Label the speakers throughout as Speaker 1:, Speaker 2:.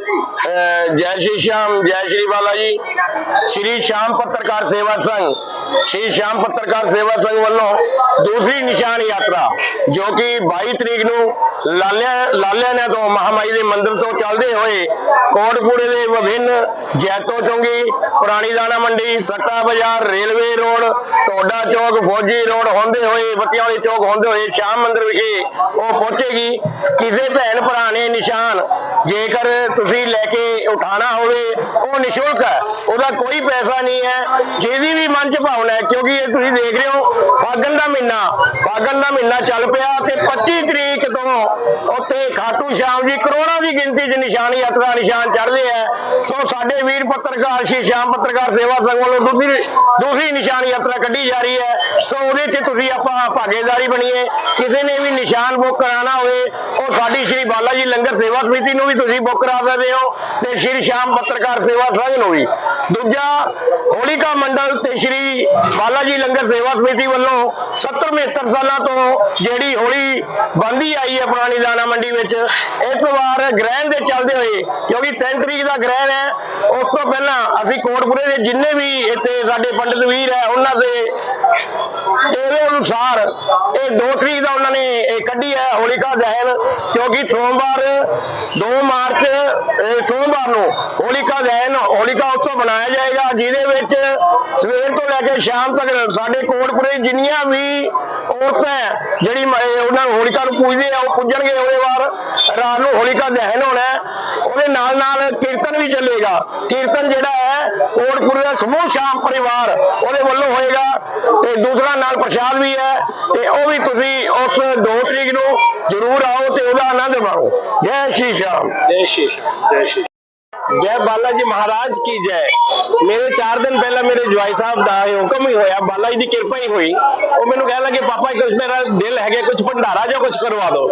Speaker 1: ਜੈ ਸ਼੍ਰੀ ਸ਼ਾਮ, ਜੈ ਸ਼੍ਰੀ ਬਾਲਾ ਜੀ। ਸ਼੍ਰੀ ਸ਼ਾਮ ਪੱਤਰਕਾਰ ਸੇਵਾ ਸੰਘ, ਸ਼੍ਰੀ ਸ਼ਾਮ ਪੱਤਰਕਾਰ ਸੇਵਾ ਸੰਘ ਵੱਲੋਂ ਦੂਸਰੀ ਨਿਸ਼ਾਨ ਯਾਤਰਾ, ਜੋ ਕਿ 22 ਤਰੀਕ ਨੂੰ ਲਾਲਿਆ ਲਾਲਿਆਣਾ ਤੋਂ ਮਹਾਮਾਈ ਦੇ ਮੰਦਿਰ ਤੋਂ ਚੱਲਦੇ ਹੋਏ ਕੋਟਪੂਰੇ ਦੇ ਵਿਭਿੰਨ ਜੈਤੋ ਚੌਂਗੀ, ਪੁਰਾਣੀ ਦਾਣਾ ਮੰਡੀ, ਸੱਟਾ ਬਾਜ਼ਾਰ, ਰੇਲਵੇ ਰੋਡ ਟੋਡਾ ਚੌਕ, ਫੌਜੀ ਰੋਡ ਹੁੰਦੇ ਹੋਏ, ਬਤਿਆਲੀ ਚੌਕ ਹੁੰਦੇ ਹੋਏ ਸ਼ਾਮ ਮੰਦਿਰ ਵਿਖੇ ਉਹ ਪਹੁੰਚੇਗੀ। ਕਿਸੇ ਭੈਣ ਭਰਾ ਨੇ ਨਿਸ਼ਾਨ ਜੇਕਰ ਤੁਸੀਂ ਲੈ ਕੇ ਉਠਾਣਾ ਹੋਵੇ, ਉਹ ਨਿਸ਼ੁਲਕ ਹੈ। ਉਹਦਾ ਕੋਈ ਪੈਸਾ ਨਹੀਂ ਹੈ। ਜਿਹਦੀ ਵੀ ਮਨ ਚ ਭਾਵਨਾ ਹੈ, ਕਿਉਂਕਿ ਇਹ ਤੁਸੀਂ ਦੇਖ ਰਹੇ ਹੋ, ਫਾਗਣ ਦਾ ਮਹੀਨਾ, ਫਾਗਣ ਦਾ ਮਹੀਨਾ ਚੱਲ ਪਿਆ ਤੇ 25 ਤਰੀਕ ਤੋਂ ਉੱਥੇ ਖਾਟੂ ਸ਼ਾਮ ਜੀ ਕਰੋੜਾਂ ਦੀ ਗਿਣਤੀ 'ਚ ਨਿਸ਼ਾਨ, ਯਾਤਰਾ ਨਿਸ਼ਾਨ ਚੜ੍ਹਦੇ ਆ। ਸੋ ਸਾਡੇ ਵੀਰ ਪੱਤਰਕਾਰ ਸ਼੍ਰੀ ਸ਼ਾਮ ਪੱਤਰਕਾਰ ਸੇਵਾ ਸੰਘ ਵੱਲੋਂ ਦੂਸਰੀ ਦੂਸਰੀ ਨਿਸ਼ਾਨ ਯਾਤਰਾ ਕੱਢੀ ਜਾ ਰਹੀ ਹੈ। ਸੋ ਉਹਦੇ 'ਚ ਤੁਸੀਂ ਆਪਾਂ ਭਾਗੀਦਾਰੀ ਬਣੀਏ। ਕਿਸੇ ਨੇ ਵੀ ਨਿਸ਼ਾਨ ਬੁੱਕ ਕਰਾਉਣਾ ਹੋਵੇ, ਉਹ ਸਾਡੀ ਸ਼੍ਰੀ ਬਾਲਾ ਜੀ ਲੰਗਰ ਸੇਵਾ ਸਮਿਤੀ ਨੂੰ ਵੀ ਤੁਸੀਂ ਬੁੱਕ ਕਰਾ ਸਕਦੇ ਹੋ ਤੇ ਸ਼੍ਰੀ ਸ਼ਾਮ ਪੱਤਰਕਾਰ ਸੇਵਾ ਸੰਘ ਨੂੰ ਵੀ। ਦੂਜਾ, ਹੋਲਿਕਾ ਮੰਡਲ ਤੇ ਸ਼੍ਰੀ ਬਾਲਾ ਜੀ ਲੰਗਰ ਸੇਵਾ ਸਮਿਤੀ ਵੱਲੋਂ 70 75 ਸਾਲਾਂ ਤੋਂ ਜਿਹੜੀ ਹੋਲੀ ਬੰਦੀ ਆਈ ਹੈ ਪੁਰਾਣੀ ਦਾਣਾ ਮੰਡੀ ਵਿੱਚ, ਇਸ ਵਾਰ ਗ੍ਰਹਿਣ ਦੇ ਚੱਲਦੇ ਹੋਏ, ਕਿਉਂਕਿ 3 ਤਰੀਕ ਦਾ ਗ੍ਰਹਿਣ ਹੈ, ਉਸ ਤੋਂ ਪਹਿਲਾਂ ਅਸੀਂ ਕੋਟਪੁਰੇ ਦੇ ਜਿੰਨੇ ਵੀ ਇੱਥੇ ਸਾਡੇ ਪੰਡਿਤ ਵੀਰ ਹੈ, ਉਹਨਾਂ ਦੇ ਇਹਦੇ ਅਨੁਸਾਰ ਇਹ 2 ਤਰੀਕ ਦਾ ਉਹਨਾਂ ਨੇ ਇਹ ਕੱਢੀ ਹੈ ਹੋਲਿਕਾ ਦਹਨ, ਕਿਉਂਕਿ ਸੋਮਵਾਰ 2 ਮਾਰਚ ਸੋਮਵਾਰ ਨੂੰ ਹੋਲਿਕਾ ਦਹਨ, ਹੋਲਿਕਾ ਉਤਸਵ ਮਨਾਇਆ ਜਾਏਗਾ, ਜਿਹਦੇ ਵਿੱਚ ਸਵੇਰ ਤੋਂ ਲੈ ਕੇ ਸ਼ਾਮ ਤੱਕ ਸਾਡੇ ਕੋਟਪੁਰੇ ਜਿੰਨੀਆਂ ਵੀ ਔਰਤਾਂ ਜਿਹੜੀ ਉਹਨਾਂ ਨੂੰ ਹੋਲਿਕਾ ਨੂੰ ਪੂਜਦੇ ਆ, ਉਹ ਪੂਜਣਗੇ ਉਹਦੇ ਵਾਰ ਰਾਤ ਨੂੰ ਹੋਲਿਕਾ ਦਹਨ ਹੋਣਾ ਉਹਦੇ ਨਾਲ ਨਾਲ ਕੀਰਤਨ ਵੀ ਚੱਲੇਗਾ। ਕੀਰਤਨ ਜਿਹੜਾ ਹੈ, ਕੋਟਪੁਰੇ ਦਾ ਸਮੂਹ ਸ਼ਾਮ ਪਰਿਵਾਰ ਉਹਦੇ ਵੱਲੋਂ ਹੋਏਗਾ ਤੇ ਦੂਸਰਾ ਨਾਲ ਪ੍ਰਸ਼ਾਦ ਵੀ ਹੈ ਤੇ ਉਹ ਵੀ ਤੁਸੀਂ ਉਸ 2 ਤਰੀਕ ਨੂੰ ਜ਼ਰੂਰ ਆਓ ਤੇ ਉਹਦਾ ਆਨੰਦ ਮਾਣੋ ਜੈ ਸ਼੍ਰੀ ਸ਼ਾਮ।
Speaker 2: ਜੈ ਸ਼੍ਰੀ ਜੈ ਸ਼੍ਰੀ
Speaker 1: ਜੈ ਬਾਲਾ ਜੀ ਮਹਾਰਾਜ ਕੀ ਜੈ ਮੇਰੇ 4 ਦਿਨ ਪਹਿਲਾਂ ਮੇਰੇ ਜਵਾਈ ਸਾਹਿਬ ਦਾ ਇਹ ਹੁਕਮ ਹੀ ਹੋਇਆ ਬਾਲਾ ਜੀ ਦੀ ਕਿਰਪਾ ਹੀ ਹੋਈ ਉਹ ਮੈਨੂੰ ਕਹਿਣ ਲੱਗੇ ਪਾਪਾ ਕੁਝ ਮੇਰਾ ਦਿਲ ਹੈਗਾ ਕੁਝ ਭੰਡਾਰਾ ਜਾਂ ਕੁਝ ਕਰਵਾ ਦਿਓ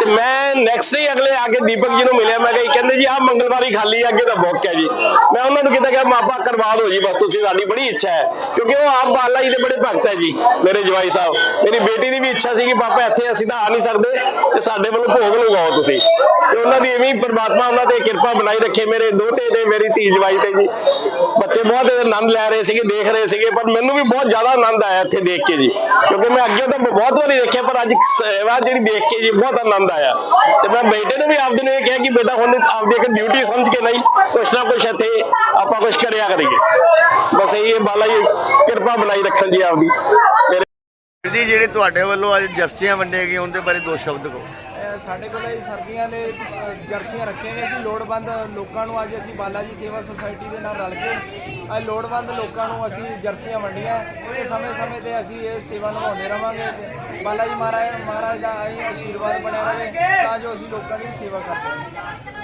Speaker 1: ਤੇ ਮੈਂ ਨੈਕਸਟ ਹੀ ਅਗਲੇ ਆ ਕੇ ਦੀਪਕ ਜੀ ਨੂੰ ਮਿਲਿਆ ਮੈਂ ਕਿਹਾ ਕਹਿੰਦੇ ਜੀ ਆਹ ਮੰਗਲਵਾਰੀ ਖਾਲੀ ਅੱਗੇ ਤਾਂ ਬੁੱਕ ਹੈ ਜੀ ਮੈਂ ਉਹਨਾਂ ਨੂੰ ਕਿਹਾ ਕਿ ਮਾਪਾ ਕਰਵਾ ਦਿਓ ਜੀ ਬਸ ਤੁਸੀਂ ਸਾਡੀ ਬੜੀ ਇੱਛਾ ਹੈ ਕਿਉਂਕਿ ਉਹ ਆਪ ਬਾਲਾ ਜੀ ਦੇ ਬੜੇ ਭਗਤ ਹੈ ਜੀ ਮੇਰੇ ਜਵਾਈ ਸਾਹਿਬ ਮੇਰੀ ਬੇਟੀ ਦੀ ਵੀ ਇੱਛਾ ਸੀ ਕਿ ਪਾਪਾ ਇੱਥੇ ਅਸੀਂ ਤਾਂ ਆ ਨਹੀਂ ਸਕਦੇ ਤੇ ਸਾਡੇ ਵੱਲੋਂ ਭੋਗ ਲਗਾਓ ਤੁਸੀਂ ਤੇ ਉਹਨਾਂ ਦੀ ਐਵੇਂ ਹੀ ਪਰਮਾਤਮਾ ਉਹਨਾਂ ਤੇ ਕਿਰਪਾ ਬਣਾਈ ਰੱਖੇ ਮੇਰੇ ਦੋਤੇ ਤੇ ਮੇਰੀ ਧੀ ਜਵਾਈ ਤੇ ਜੀ। ਬੱਚੇ ਬਹੁਤ ਆਨੰਦ ਲੈ ਰਹੇ ਸੀਗੇ, ਦੇਖ ਰਹੇ ਸੀਗੇ, ਪਰ ਮੈਨੂੰ ਵੀ ਬਹੁਤ ਜ਼ਿਆਦਾ ਆਨੰਦ ਆਇਆ ਇੱਥੇ ਦੇਖ ਕੇ ਜੀ। ਕਿਉਂਕਿ ਮੈਂ ਅੱਗੇ ਤਾਂ ਬਹੁਤ ਵਾਰੀ ਦੇਖਿਆ, ਪਰ ਅੱਜ ਸੇਵਾ ਜਿਹੜੀ ਦੇਖ ਕੇ ਜੀ, ਬਹੁਤ ਆਨੰਦ ਆਇਆ। ਤੇ ਮੈਂ ਬੇਟੇ ਨੂੰ ਵੀ ਆਪਦੇ ਨੂੰ ਇਹ ਕਿਹਾ ਕਿ ਬੇਟਾ, ਹੁਣ ਆਪਦੀ ਇੱਕ ਡਿਊਟੀ ਸਮਝ ਕੇ ਨਹੀਂ, ਕੁਛ ਨਾ ਕੁਛ ਇੱਥੇ ਆਪਾਂ ਕੁਛ ਕਰਿਆ ਕਰੀਏ। ਬਸ ਇਹ ਬਾਲਾ ਜੀ, ਕਿਰਪਾ ਬਣਾਈ ਰੱਖਣ ਜੀ ਆਪਦੀ। ਮੇਰੇ
Speaker 2: ਜੀ ਜਿਹੜੇ ਤੁਹਾਡੇ ਵੱਲੋਂ ਅੱਜ ਜਰਸੀਆਂ ਵੰਡੇ ਗਏ ਉਹਦੇ ਬਾਰੇ ਦੋ ਸ਼ਬਦ ਕਹੋ।
Speaker 3: ਸਾਡੇ ਕੋਲ ਇਹ ਸਰਦੀਆਂ ਦੇ, ਅਹ, ਜਰਸੀਆਂ ਰੱਖੀਆਂ ਨੇ ਅਸੀਂ ਲੋੜਵੰਦ ਲੋਕਾਂ ਨੂੰ ਅੱਜ ਅਸੀਂ ਬਾਲਾ ਜੀ ਸੇਵਾ ਸੁਸਾਇਟੀ ਦੇ ਨਾਲ ਰਲ ਕੇ ਅੱਜ ਲੋੜਵੰਦ ਲੋਕਾਂ ਨੂੰ ਅਸੀਂ ਜਰਸੀਆਂ ਵੰਡੀਆਂ। ਤੇ ਸਮੇਂ-ਸਮੇਂ ਤੇ ਅਸੀਂ ਇਹ ਸੇਵਾ ਨਿਭਾਉਂਦੇ ਰਵਾਂਗੇ। ਤੇ ਬਾਲਾ ਜੀ ਮਹਾਰਾਜ ਮਹਾਰਾਜ ਦਾ ਇਹ ਆਸ਼ੀਰਵਾਦ ਬਣਿਆ ਰਹੇ, ਤਾਂ ਜੋ ਅਸੀਂ ਲੋਕਾਂ ਦੀ ਸੇਵਾ ਕਰ ਸਕੀਏ।